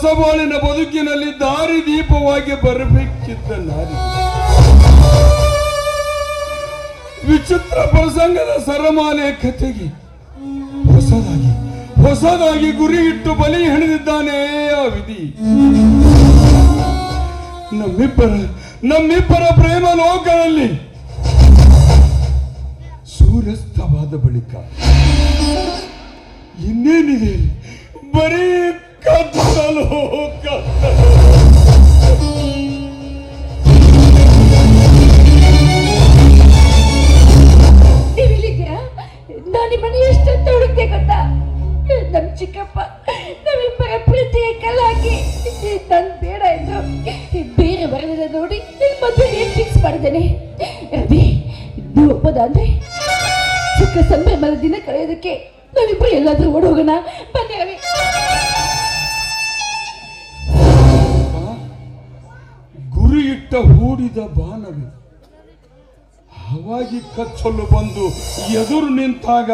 ಹೊಸ ಬಾಳಿನ ಬದುಕಿನಲ್ಲಿ ದಾರಿ ದೀಪವಾಗಿ ಬರಬೇಕಿದ್ದ ನಾರಿ ವಿಚಿತ್ರ ಪ್ರಸಂಗದ ಸರಮಾಲೆ ಕಥೆಗೆ ಹೊಸದಾಗಿ ಹೊಸದಾಗಿ ಗುರಿ ಇಟ್ಟು ಬಲಿ ಹೆಣೆದಿದ್ದಾನೆ ಆ ವಿಧಿ. ನಮ್ಮಿಬ್ಬರ ನಮ್ಮಿಬ್ಬರ ಪ್ರೇಮ ಲೋಕದಲ್ಲಿ ಸೂರ್ಯಸ್ತವಾದ ಬಳಿಕ ಇನ್ನೇನಿದೆ? ಬರೀ ಕತ್ತಲು ಕತ್ತಲು ನಾನು ಎಷ್ಟೊತ್ತು ಹುಡುಕ್ತೆ ಗೊತ್ತಾ? ಚಿಕ್ಕಪ್ಪ ನಮ್ಮಿಬ್ಬರ ಪ್ರೀತಿಗೆ ಕಲ್ಲ ಹಾಕಿ ನನ್ ಬೇಡ ಎಂದು ಬೇರೆ ಬರದಿಲ್ಲ ನೋಡಿ ಮದುವೆ ಫಿಕ್ಸ್ ಮಾಡಿದ್ದೇನೆ? ರವಿ, ಇದು ಅಂದ್ರೆ? ಸುಖ ಸಂಭ್ರಮದ ದಿನ ಕಳೆಯೋದಕ್ಕೆ ನಾವಿಬ್ಬರು ಎಲ್ಲಾದರೂ ಓಡೋಗೋಣ. ಬನ್ನಿ ರವಿ. ಇಟ್ಟ ಹೂಡಿದ ಬಾಣವೇ ಹವಾಗಿ ಕಚ್ಚಲು ಬಂದು ಎದುರು ನಿಂತಾಗ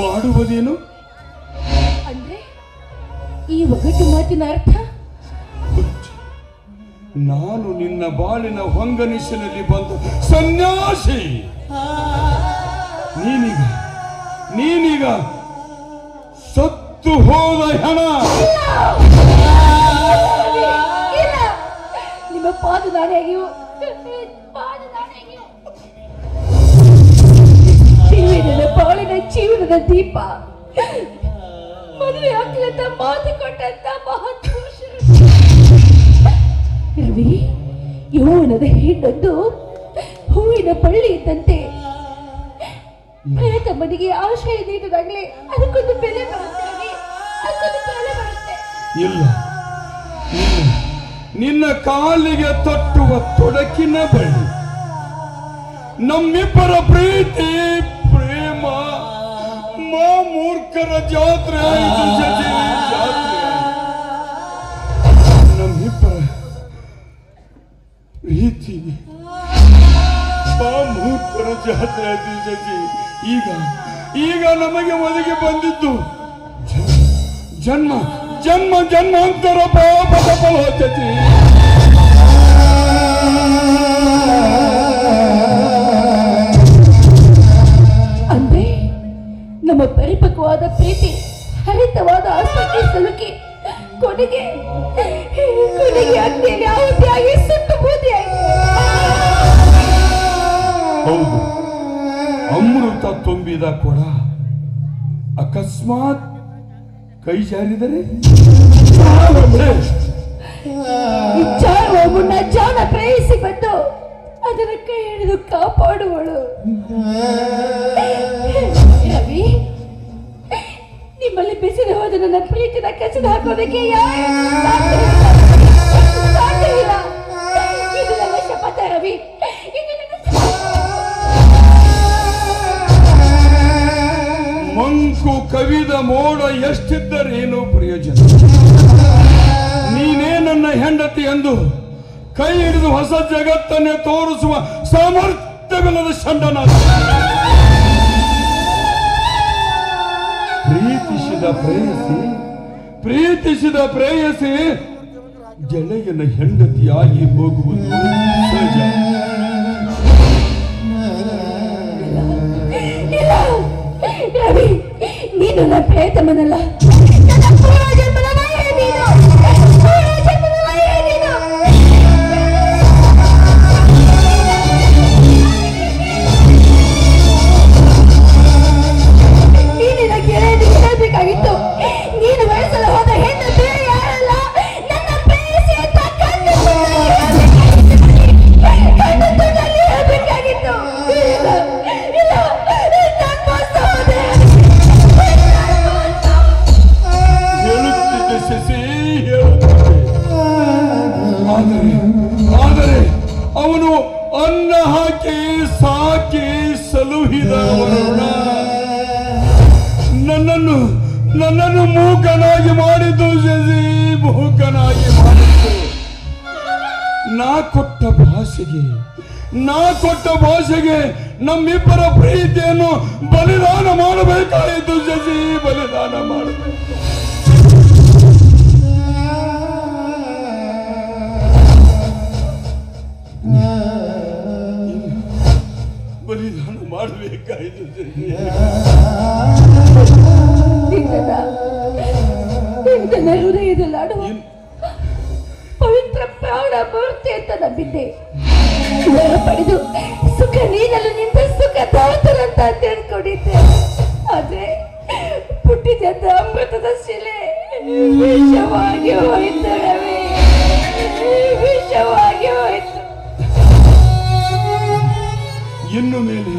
ಮಾಡುವುದೇನು? ಅಂದ್ರೆ ಈ ಒಗಟು ಮಾತಿನ ಅರ್ಥ? ನಾನು ನಿನ್ನ ಬಾಳಿನ ಹೊಂಗನಿಸಿನಲ್ಲಿ ಬಂದು ಸನ್ಯಾಸಿ. ನೀನೀಗ ನೀನೀಗ ಸತ್ತು ಹೋದ ಹೆಣ. ನಿಮ್ಮ ಪಾದ ನನ್ನ ಬಾಳಿನ ಜೀವನದ ದೀಪ. ಮದುವೆ ಆಗ್ಲಂತ ಮಾತು ಕೊಟ್ಟಂತ ಮಹಾಪುರುಷರು ರವಿ ಯೌವನದ ಹೆಣ್ಣೊಂದು ಹೂವಿನ ಬಳ್ಳಿ ಇದ್ದಂತೆ. ಪ್ರೇತ ಮನೆಗೆ ಆಶ್ರಯ ನೀಡಿದಾಗಲೇ ಅದಕ್ಕೊಂದು ಬೆಲೆ ಬರುತ್ತೆ ಅದಕ್ಕೊಂದು ಬೆಲೆ ಬರುತ್ತೆ. ಇಲ್ಲ. ನಿನ್ನ- ಕಾಲಿಗೆ ತಟ್ಟುವ ತೊಡಕಿನ ಬಳಿ ನಮ್ಮಿಬ್ಬರ ಪ್ರೀತಿ, ಪ್ರೇಮ, ಮಾ ಮೂರ್ಖರ ಜಾತ್ರೆ. ನಮ್ಮಿಬ್ಬರ ಪ್ರೀತಿ, ಮಾ ಮೂರ್ಖರ ಜಾತ್ರೆ ಈಗ ಈಗ ನಮಗೆ ಒದಗಿ ಬಂದಿದ್ದು ಜನ್ಮ. ಜನ್ಮ ಜನ್ಮಾಂತರ ಪಾಪದ ಫಲೋಚತಿ ಅಂದ್ರೆ ನಮ್ಮ ಪರಿಪಕ್ವಾದ ಪ್ರೀತಿ ಹರಿತವಾದ ಆಸಕ್ತಿ ಸಲುಕಿ ಕೊನೆಗೆ ಕೊನೆಗೆ ಅಗ್ನಿಯಲ್ಲಿ ಆಹುತಿಯಾಗಿ ಸುಟ್ಟು ಬೂದಿಯಾಗಿ ಹೌದು. ಅಮೃತ ತುಂಬಿದ ಕೊಡ ಅಕಸ್ಮಾತ್ ಕೈ ಜಾರಿದರೆ? ಜಾನ ಪ್ರೇಯಿಸಿ ಬಂದು ಅದರ ಕೈ ಹಿಡಿದು ಕಾಪಾಡುವಳು. ರವಿ, ನಿಮ್ಮಲ್ಲಿ ಬೆಸೆದು ಹೋದ ನನ್ನ ಪ್ರೀತಿನ ಕಸದ ಹಾಕೋದಕ್ಕೆ ಯಾರು ಇದು ನನ್ನ ಶಪಥ, ರವಿ. ಕವಿದ ಮೋಡ ಎಷ್ಟಿದ್ದರೇನು ಪ್ರಯೋಜನ. ನೀನೇ ನನ್ನ ಹೆಂಡತಿ ಎಂದು ಕೈ ಹಿಡಿದು ಹೊಸ ಜಗತ್ತನ್ನೇ ತೋರಿಸುವ ಸಾಮರ್ಥ್ಯವಿಲ್ಲದ ಷಂಡನ ಪ್ರೀತಿಸಿದ ಪ್ರೇಯಸಿ ಪ್ರೀತಿಸಿದ ಪ್ರೇಯಸಿ ಗೆಳೆಯನ ಹೆಂಡತಿಯಾಗಿ ಹೋಗುವುದು ಸಹಜ. ಇಲ್ಲ ರವಿ ನೀನು ನನ್ನ ಪ್ರೇತಮನಲ್ಲ ನನ್ನ ನನ್ನನ್ನು ಮೂಕನಾಗಿ ಮಾಡಿದ್ದು ಶಶಿ ಮೂಕನಾಗಿ ಮಾಡಿದ್ದು. ನಾ ಕೊಟ್ಟ ಭಾಷೆಗೆ, ನಾ ಕೊಟ್ಟ ಭಾಷೆಗೆ ನಮ್ಮಿಬ್ಬರ ಪ್ರೀತಿಯನ್ನು ಬಲಿದಾನ ಮಾಡಬೇಕಾಯಿತು ಶಶಿ ಬಲಿದಾನ ಮಾಡಬೇಕು. ಬಲಿದಾನ ಮಾಡಬೇಕಾಯಿತು ಶಶಿ ಅಂತ ವರ ಪಡೆದು ಸುಖ ನೀನಲ್ಲಿ, ನಿಂತ ಸುಖ ತಾತರಂತ ತಿಳ್ಕೊಂಡಿದ್ದೆ ಆದ್ರೆ ಪುಟ್ಟಿದ್ದ ಅಮೃತದ ಶಿಲೆ ವಿಷವಾಗಿ ಹೋಯಿತು ವಿಷವಾಗಿ ಹೋಯ್ತು. ಇನ್ನು ಮೇಲೆ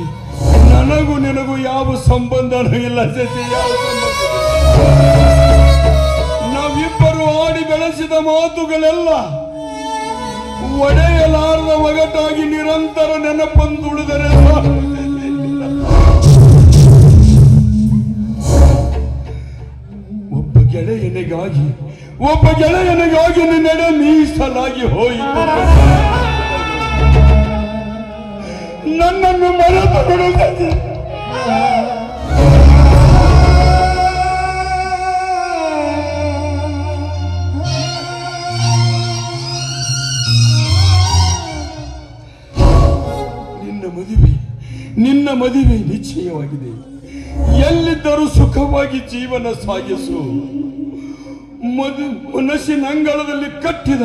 ನನಗೂ ನಿನಗೂ ಯಾವ ಸಂಬಂಧನೂ ಇಲ್ಲ ಜೊತೆ ಯಾವ ಸಂಬಂಧ ನಾವಿಬ್ಬರು ಆಡಿ ಬೆಳೆಸಿದ ಮಾತುಗಳೆಲ್ಲ ಒಡೆಯಲಾರದ ಒಗಟಾಗಿ ನಿರಂತರ ನೆನಪಂದುಳಿದರೆ. ಒಬ್ಬ ಗೆಳೆಯನಿಗಾಗಿ ಒಬ್ಬ ಗೆಳೆಯನಿಗಾಗಿ ನಿನ್ನೆಡೆ ಮೀಸಲಾಗಿ ಹೋಯಿತು ನನ್ನನ್ನು ಮರೆತು ಬಿಡು ಮದುವೆ ನಿಶ್ಚಯವಾಗಿದೆ. ಎಲ್ಲಿದ್ದರೂ ಸುಖವಾಗಿ ಜೀವನ ಸಾಗಿಸು. ಮದು ಮನಸ್ಸಿನ ಅಂಗಳದಲ್ಲಿ ಕಟ್ಟಿದ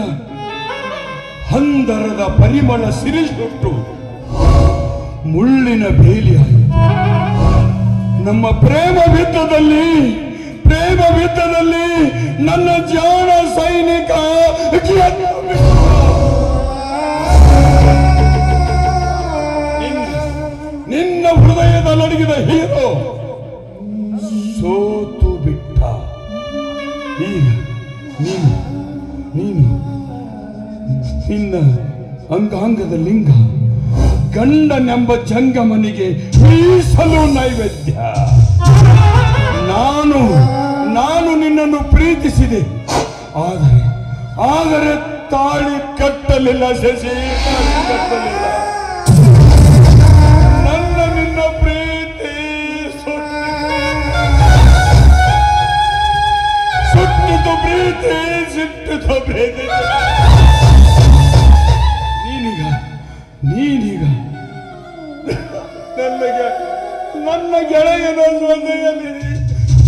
ಹಂದರದ ಪರಿಮಳ ಸಿರಿಸುಟ್ಟು ಮುಳ್ಳಿನ ಬೇಲಿಯಾಗಿ ನಮ್ಮ ಪ್ರೇಮ ವಿತ್ತದಲ್ಲಿ ಪ್ರೇಮ ವಿತ್ತದಲ್ಲಿ ನನ್ನ ಜಾಣ ಸೈನಿಕ ಹೃದಯದ ನಡುಗಿದ ಹೀರೋ ಸೋತು ಬಿಟ್ಟ. ಈಗ ನೀನು ನೀನು. ನಿನ್ನ ಅಂಗಾಂಗದ ಲಿಂಗ ಗಂಡನೆಂಬ ಜಂಗಮನಿಗೆ ಮೀಸಲು ನೈವೇದ್ಯ. ನಾನು ನಾನು ನಿನ್ನನ್ನು ಪ್ರೀತಿಸಿದೆ. ಆದರೆ ಆದರೆ ತಾಳಿ ಕಟ್ಟಲಿಲ್ಲ ಶಶಿ, ತಾಳಿ ಕಟ್ಟಲಿಲ್ಲ. ನೀನೀಗ ನೀನೀಗ ನನಗೆ ನನ್ನ ಗೆಳೆಯನ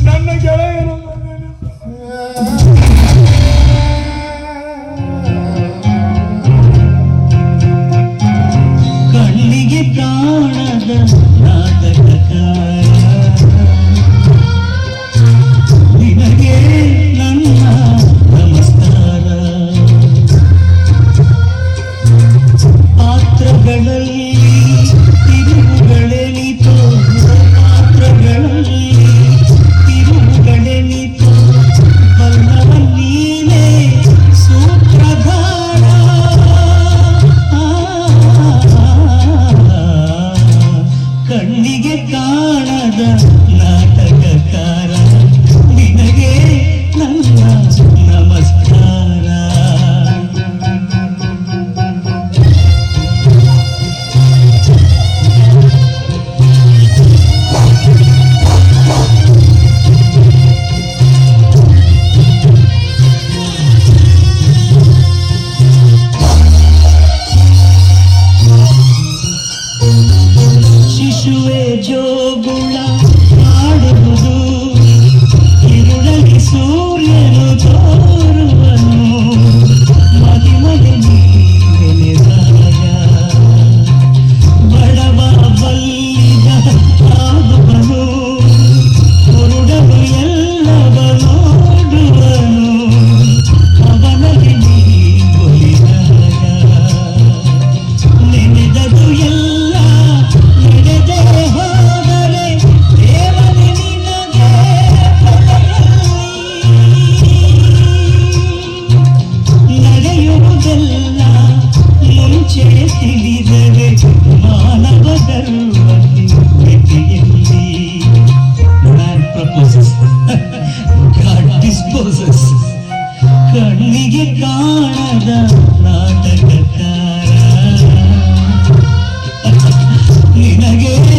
ನನ್ನ ಗೆಳೆಯನ Yeah. Yine